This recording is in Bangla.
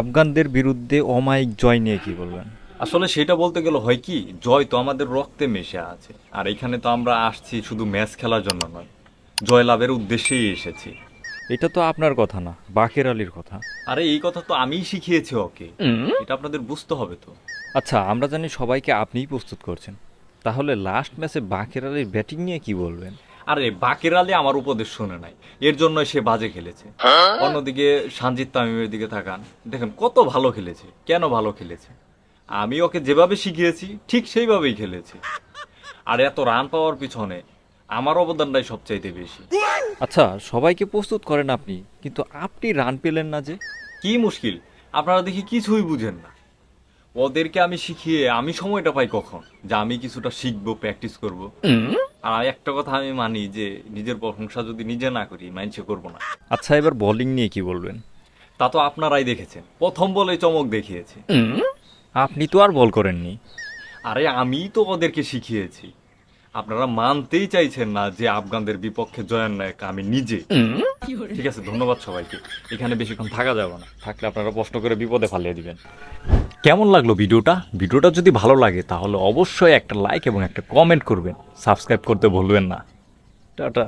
আফগানদের বিরুদ্ধে অমায়িক জয় নিয়ে কি বলবেন? আসলে সেটা বলতে গেলে হয় কি জয় তো আমাদের রক্তে মেশে আছে। আর এখানে তো আমরা আসছি শুধু ম্যাচ খেলার জন্য নয় জয় লাভের উদ্দেশ্যেই এসেছি। এটা তো আপনার কথা না বাকের আলীর কথা। আরে এই কথা তো আমিই শিখিয়েছি ওকে। এটা আপনাদের বুঝতে হবে তো। আচ্ছা আমরা জানি সবাইকে আপনিই প্রস্তুত করছেন। তাহলে লাস্ট ম্যাচে বাকের আলীর ব্যাটিং নিয়ে কি বলবেন? আরে বাকের আলী আমার উপদেশ শুনে নাই। এর জন্য সে বাজে খেলেছে। অন্যদিকে সঞ্জিত তামিমের দিকে তাকান। দেখেন কত ভালো খেলেছে। কেন ভালো খেলেছে? আমি ওকে যেভাবে শিখিয়েছি ঠিক সেইভাবেই খেলেছে। আর এত রান পাওয়ার পিছনে আমার অবদানটাই সবচাইতে বেশি। আচ্ছা সবাইকে প্রস্তুত করেন আপনি কিন্তু আপনি রান পেলেন না যে? কি মুশকিল? আপনারা দেখি কিছুই বুঝেন না। ওদেরকে আমি শিখিয়ে আমি সময়টা পাই কখন? যে আমি কিছুটা শিখব প্র্যাকটিস করব। আর একটা কথা আমি মানি যে নিজের প্রশংসা যদি নিজে না করি মাইন্সে করব না। আচ্ছা এবার বোলিং নিয়ে কি বলবেন? তা তো আপনারাই দেখেছেন। প্রথম বলে চমক দেখিয়েছে। আপনি তো আর বল করেননি। আরে আমি তো ওদেরকে শিখিয়েছি। আপনারা মানতেই চাইছেন না যে আফগানদের বিপক্ষে জয়ের নায়ক আমি নিজে। ঠিক আছে ধন্যবাদ সবাইকে। এখানে বেশিক্ষণ থাকা যাবে না। থাকলে আপনারা কষ্ট করে বিপদে ফালিয়ে দিবেন। কেমন লাগল ভিডিওটা? ভিডিওটা যদি ভালো লাগে, তাহলে অবশ্যই একটা লাইক এবং একটা কমেন্ট করবেন। সাবস্ক্রাইব করতে ভুলবেন না। টাটা।